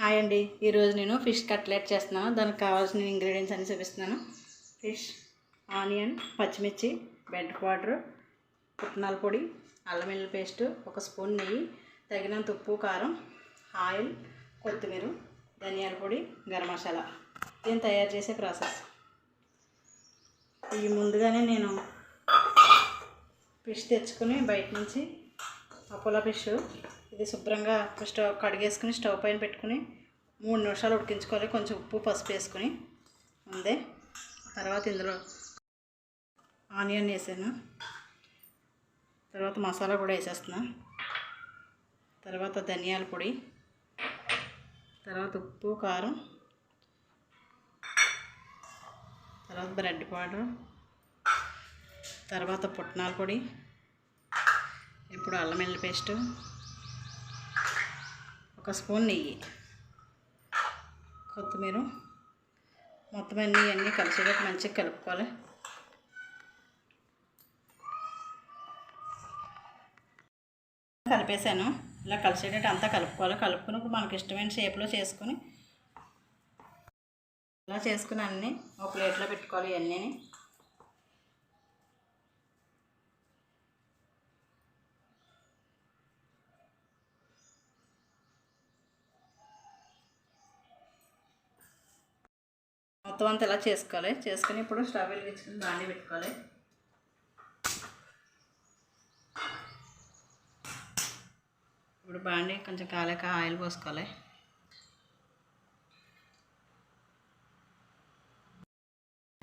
Hi అండి. ఈరోజు నేను ఫిష్ కట్లెట్ చేస్తున్నాను. దానికి కావాల్సిన ఇంగ్రీడియంట్స్ అన్ని చూపిస్తున్నాను. ఫిష్ ఆనియన్ పచ్చిమిర్చి బెడ్ పౌడర్ పుట్నాల పొడి అల్లం వెల్లుల్లి పేస్ట్ ఒక స్పూన్ నెయ్యి తగినంత ఉప్పు కారం ఆయిల్ కొత్తిమీర ధనియాల పొడి గరం మసాలా. దీన్ని తయారు చేసే ప్రాసెస్? ఇవి ముందుగానే నేను ఫిష్ తెచ్చుకొని బయట నుంచి అపోలో ఫిష్ ఇది శుభ్రంగా స్టవ్ కడిగేసుకుని స్టవ్ పైన పెట్టుకుని మూడు నిమిషాలు ఉడికించుకోవాలి. కొంచెం ఉప్పు పసుపు వేసుకుని. ఉందే తర్వాత ఇందులో ఆనియన్ వేసాను. తర్వాత మసాలా కూడా వేసేస్తున్నా. తర్వాత ధనియాల పొడి. తర్వాత ఉప్పు కారం. తర్వాత బ్రెడ్ పౌడర్. తర్వాత పుట్నాల పొడి. ఇప్పుడు అల్లం వెల్లి పేస్టు. ఒక స్పూన్ నెయ్యి. కొత్తిమీర. మొత్తం అన్నీ అన్నీ కలిసేటట్టు మంచిగా కలుపుకోవాలి. కలిపేసాను. ఇలా కలిసేటట్టు అంతా కలుపుకోవాలి. కలుపుకుని ఇప్పుడు మనకి ఇష్టమైన షేప్లో చేసుకుని ఇలా చేసుకుని అన్నీ ఒక ప్లేట్లో పెట్టుకోవాలి ఇవన్నీ మొత్తం అంతా ఇలా చేసుకోవాలి? చేసుకుని ఇప్పుడు స్టవ్ వెలిగించుకుని బాండి పెట్టుకోవాలి. ఇప్పుడు బాండి కొంచెం కాలేక ఆయిల్ పోసుకోవాలి.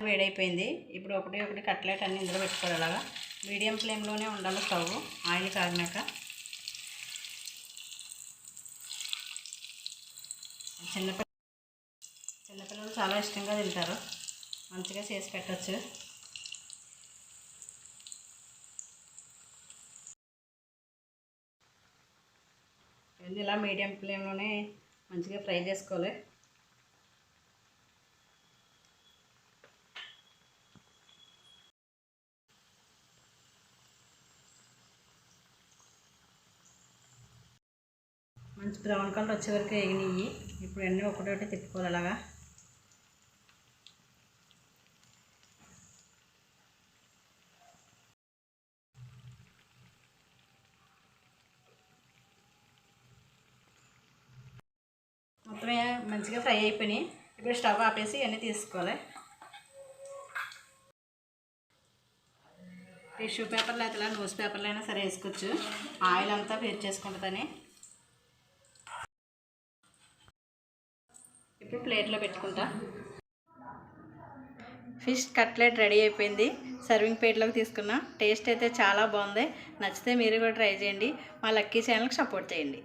వేడైపోయింది. ఇప్పుడు ఒకటి ఒకటి కట్లెట్ అన్ని ఇందులో పెట్టుకోవాలి అలాగా. మీడియం ఫ్లేమ్లోనే ఉండాలి స్టవ్ ఆయిల్ కాగినాక. చిన్నపిల్ల చాలా ఇష్టంగా తింటారు. మంచిగా చేసి పెట్టచ్చు. ఇవన్నీ ఇలా మీడియం ఫ్లేమ్లోనే మంచిగా ఫ్రై చేసుకోవాలి. మంచి బ్రౌన్ కలర్ వచ్చే వరకు వేగినాయి ఇప్పుడు అన్నీ ఒకటొకటి తిప్పుకోవాలి అలాగా మొత్తం మంచిగా ఫ్రై అయిపోయినాయి. ఇప్పుడు స్టవ్ ఆపేసి ఇవన్నీ తీసుకోవాలి. టిష్యూ పేపర్లు అయితే ఇలా న్యూస్ పేపర్లు అయినా సరే వేసుకోవచ్చు. ఆయిల్ అంతా ఫేర్ చేసుకుంటుందని ఇప్పుడు ప్లేట్లో పెట్టుకుంటా. ఫిష్ కట్లెట్ రెడీ అయిపోయింది. సర్వింగ్ ప్లేట్లోకి తీసుకున్నా. టేస్ట్ అయితే చాలా బాగుంది. నచ్చితే మీరు కూడా ట్రై చేయండి. మా లక్కీ ఛానల్కి సపోర్ట్ చేయండి.